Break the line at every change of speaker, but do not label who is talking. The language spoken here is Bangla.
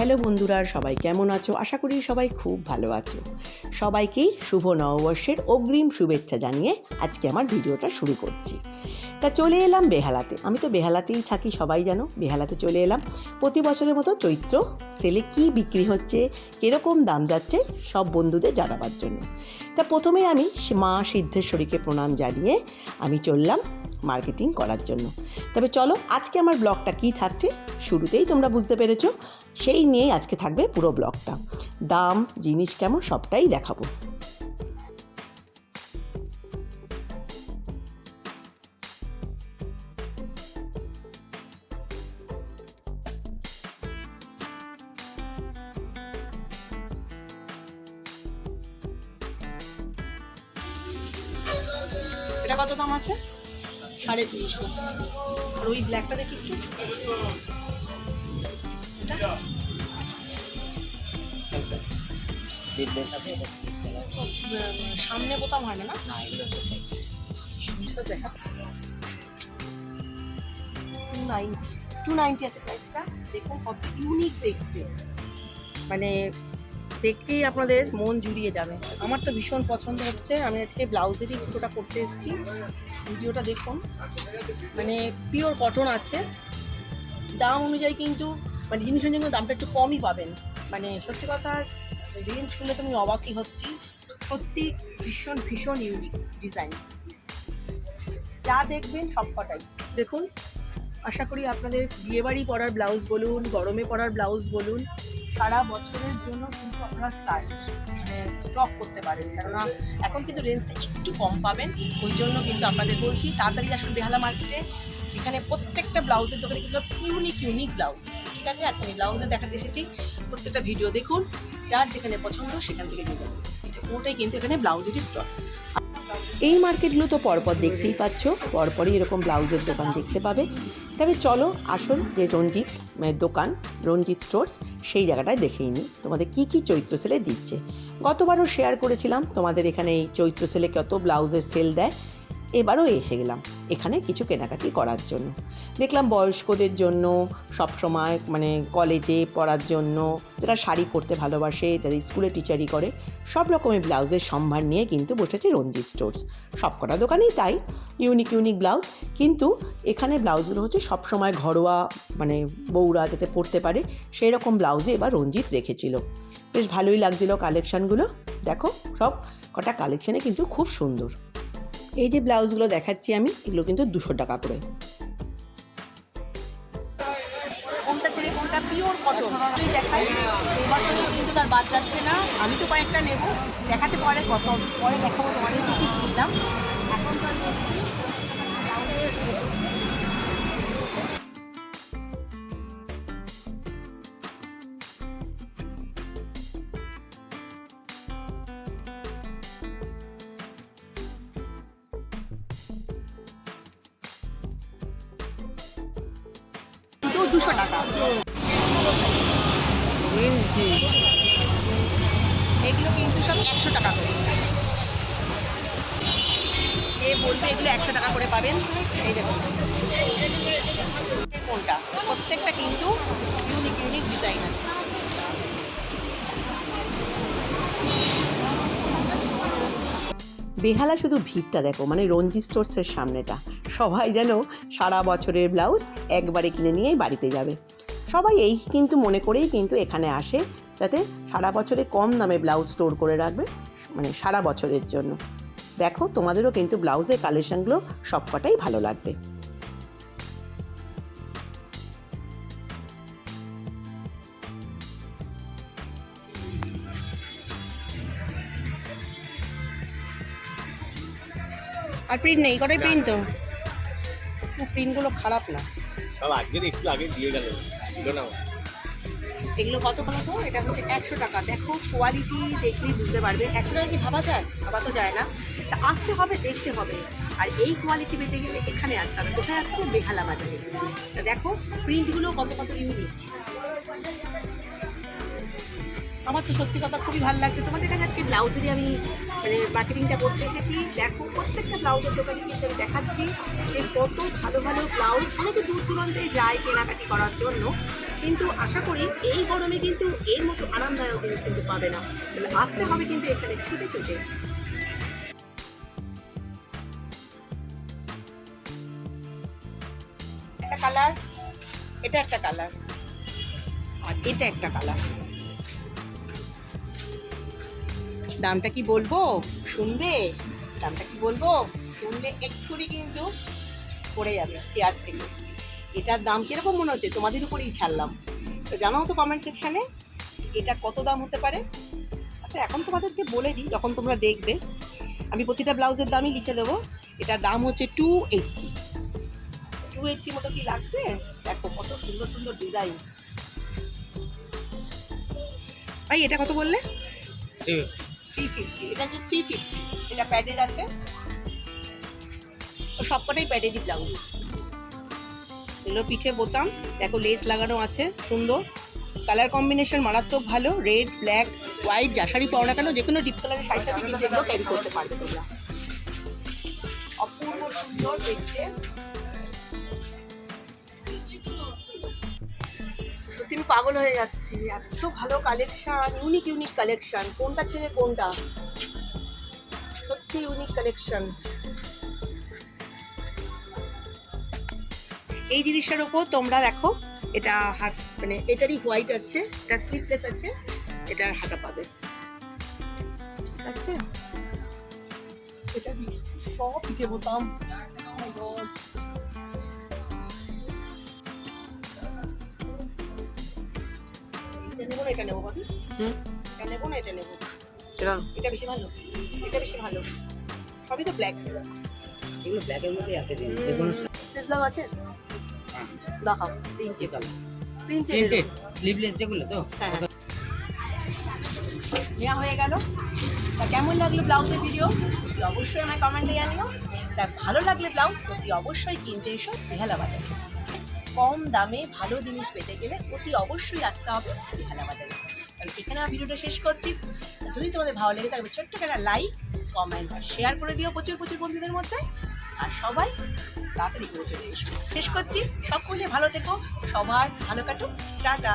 হ্যালো বন্ধুরা, সবাই কেমন আছো? আশা করি সবাই খুব ভালো আছো। সবাইকেই শুভ নববর্ষের অগ্রিম শুভেচ্ছা জানিয়ে আজকে আমার ভিডিওটা শুরু করছি। তা চলে এলাম বেহালাতে। আমি তো বেহালাতেই থাকি, সবাই জানো, বেহালাতে চলে এলাম। প্রতি বছরের মতো চৈত্র, সেলে কি বিক্রি হচ্ছে, কীরকম দাম যাচ্ছে, সব বন্ধুদের জানাবার জন্য। তা প্রথমে আমি মা সিদ্ধেশ্বরীকে প্রণাম জানিয়ে আমি চললাম মার্কেটিং করার জন্য। তবে চলো, আজকে আমার ব্লগটা কী থাকছে, শুরুতেই তোমরা বুঝতে পেরেছ। সেই নিয়েই আজকে থাকবে পুরো ব্লগটা। দাম, জিনিস কেমন সবটাই দেখাবো। কত দাম আছে? সাড়ে তিনশো। আর ওই ব্ল্যাকটা দেখি একটু। এটা সামনে বোতাম হয় না টু নাইনটি আছে প্রাইসটা দেখুন কত ইউনিক দেখতে। মানে দেখতেই আপনাদের মন জুড়িয়ে যাবে। আমার তো ভীষণ পছন্দ হচ্ছে। আমি আজকে ব্লাউজেরই কিছুটা করতে এসেছি। ভিডিওটা দেখুন। মানে পিওর কটন আছে। দাম অনুযায়ী কিন্তু মানে জিনিস কিন্তু দামটা একটু কমই পাবেন। মানে সত্যি কথা রেঞ্জ শুনে তুমি অবাকই হচ্ছি। সত্যি ভীষণ ভীষণ ইউনিক ডিজাইন যা দেখবেন সব কটাই। দেখুন, আশা করি আপনাদের বিয়েবাড়ি পরার ব্লাউজ বলুন, গরমে পরার ব্লাউজ বলুন, সারা বছরের জন্য কিন্তু আপনারা স্টাইল মানে স্টক করতে পারেন। কেননা এখন কিন্তু রেঞ্জটা একটু কম পাবেন। ওই জন্য কিন্তু আপনাদের বলছি, তাড়াতাড়ি আসুন বেহালা মার্কেটে সেখানে প্রত্যেকটা ব্লাউজের দোকানে কিন্তু ইউনিক ইউনিক ব্লাউজ। ঠিক আছে? আজকে আমি ব্লাউজে দেখাতে এসেছি। প্রত্যেকটা ভিডিও দেখুন। যার যেখানে পছন্দ সেখান থেকে নিয়ে যাবেন এটা পুরোটাই কিন্তু এখানে ব্লাউজেরই স্টক এই মার্কেটগুলো তো পরপর দেখতেই পাচ্ছ। পরপরই এরকম ব্লাউজের দোকান দেখতে পাবে। তবে চলো আসল যে রঞ্জিত মানে দোকান, রঞ্জিত স্টোর্স সেই জায়গাটায় দেখেই নিই। তোমাদের কী কী চৈত্র সেলে দিচ্ছে। গতবারও শেয়ার করেছিলাম তোমাদের এখানে এই চৈত্র সেলে কত ব্লাউজের সেল দেয়। এবারও এসে গেলাম। এখানে কিছু কেনাকাটি করার জন্য। দেখলাম বয়স্কদের জন্য সব সময় মানে কলেজে পড়ার জন্য, যারা শাড়ি পরতে ভালোবাসে, যারা স্কুলে টিচারি করে, সব রকমের ব্লাউজের সম্ভার নিয়ে কিন্তু বসেছে রঞ্জিত স্টোর্স সব কটা দোকানেই তাই ইউনিক ইউনিক ব্লাউজ। কিন্তু এখানে ব্লাউজগুলো হচ্ছে সব সময় ঘরোয়া মানে বউরা যাতে পরতে পারে সেই রকম ব্লাউজে এবার রঞ্জিত রেখেছিল। বেশ ভালোই লাগছিল কালেকশানগুলো দেখো, সব কটা কালেকশানে কিন্তু খুব সুন্দর। এই যে ব্লাউজগুলো দেখাচ্ছি আমি, এগুলো কিন্তু দুশো টাকা করে। পিওর দেখাই। কিন্তু বাদ যাচ্ছে না। আমি তো কয়েকটা নেব। দেখাতে পরে কত পরে দেখাবো তোমাদের কী কী দুশো টাকা। এগুলো কিন্তু সব একশো টাকা করে। এ বলবে এগুলো একশো টাকা করে পাবেন। এই দেখুন। কোনটা? প্রত্যেকটা কিন্তু ইউনিক ইউনিক ডিজাইন আছে। বেহালা শুধু ভিড়টা দেখো মানে রঞ্জি স্টোর্সের সামনেটা। সবাই যেন সারা বছরের ব্লাউজ একবারে কিনে নিয়েই বাড়িতে যাবে। সবাই এই কিন্তু মনে করেই কিন্তু এখানে আসে, যাতে সারা বছরে কম দামে ব্লাউজ স্টোর করে রাখবে মানে সারা বছরের জন্য। দেখো, তোমাদেরও কিন্তু ব্লাউজের কালেকশানগুলো সবকটাই ভালো লাগবে। আর প্রিন্ট নেই কটাই প্রিন্ট তো? প্রিন্টগুলো খারাপ না।
সব আজকের একটু আগে দিয়ে গেল ছিল না
এগুলো কত বলো তো? এটা হচ্ছে একশো টাকা। দেখো কোয়ালিটি দেখলেই বুঝতে পারবে। একশো টাকা কি ভাবা যায়? ভাবা তো যায় না। তা আসতে হবে দেখতে হবে। আর এই কোয়ালিটি পেতে গেলে এখানে আসতে হবে। কোথায় আসতে হবে? বেহালা বাজারে। তা দেখো প্রিন্টগুলো কত কত ইউনিক আমার তো সত্যি কথা খুবই ভালো লাগছে। তোমাদের কাছে আজকে ব্লাউজেরই আমি মানে মার্কেটিংটা করতে এসেছি। দেখো, প্রত্যেকটা ব্লাউজের দোকানে কিন্তু আমি দেখাচ্ছি যে কত ভালো ভালো ব্লাউজ অনেকে দূর দূরান্তে যায় কেনাকাটি করার জন্য। কিন্তু আশা করি এই গরমে কিন্তু এর মতো আরামদায়ক জিনিস কিন্তু পাবে না। তাহলে আসতে হবে কিন্তু এখানে, ছুটে ছুটে। একটা কালার এটা একটা কালার আর এটা একটা কালার দামটা কি বলব? শুনবে? দামটা কি বলব? শুনলে এক্ষুনি কিন্তু পড়ে যাবে চেয়ার থেকে। এটার দাম কীরকম মনে হচ্ছে? তোমাদের উপরেই ছাড়লাম। তো জানাও তো কমেন্ট সেকশানে এটা কত দাম হতে পারে? আচ্ছা এখন তোমাদেরকে বলে দিই, যখন তোমরা দেখবে, আমি প্রতিটা ব্লাউজের দামই লিখে দেবো। এটার দাম হচ্ছে টু এইটটি টু এইটটি মতো কি লাগছে? দেখো, কত সুন্দর সুন্দর ডিজাইন ভাই, এটা কত বললে? থ্রি ফিফটি এটা হচ্ছে থ্রি ফিফটি এটা সবকটাই প্যাডেডই ব্লাউজ। এগুলো পিঠে বোতাম। দেখো লেস লাগানো আছে। সুন্দর। কালার কম্বিনেশন মারাত্মক ভালো। রেড ব্ল্যাক হোয়াইট যা শাড়ি পাও না কেন যে কোনো ডিপ কালারের সাথে কিন্তু ক্যারি করতে পারবে তোমরা। অপূর্ব সুন্দর দেখতে। আমি পাগল হয়ে যাচ্ছি। এত ভালো কালেকশন ইউনিক ইউনিক কালেকশন কোনটা ছেড়ে কোনটা? সত্যি ইউনিক কালেকশন এই জিনিসটার ওপর তোমরা দেখো, এটা হাত মানে এটারই হোয়াইট আছে, এটা স্লিপলেস আছে, এটার হাতা পাবে। ঠিক আছে? এটা সব পিঠে বোতাম নেব না এটা নেব ভাবি এটা নেব না এটা নেব। এটা বেশি ভালো। এটা বেশি ভালো। সবই তো ব্ল্যাক
এগুলো ব্ল্যাকের মধ্যেই আছে যে কোনো
সিজলাম আছে? দেখাও তিনটে কালার
প্রিন্টেড স্লিভলেস যেগুলো তো?
হ্যাঁ। নেওয়া হয়ে গেল। তা কেমন লাগল ব্লাউজের ভিডিও অবশ্যই আমায় কমেন্টে জানিও। তা ভালো লাগলে ব্লাউজ অতি অবশ্যই কিনতে এসো বেহালা বাজারে কম দামে ভালো জিনিস পেতে গেলে অতি অবশ্যই আসতে হবে বেহালা বাজারে। তাহলে এখানে আমি ভিডিওটা শেষ করছি। যদি তোমাদের ভালো লেগে থাকবে ছোট্ট একটা লাইক কমেন্ট আর শেয়ার করে দিও প্রচুর প্রচুর বন্ধুদের মধ্যে। আর সবাই তাড়াতাড়ি পৌঁছে দিয়ে শেষ করছি। সকলে ভালো থেকো, সবার ভালো কাটুক। টাটা।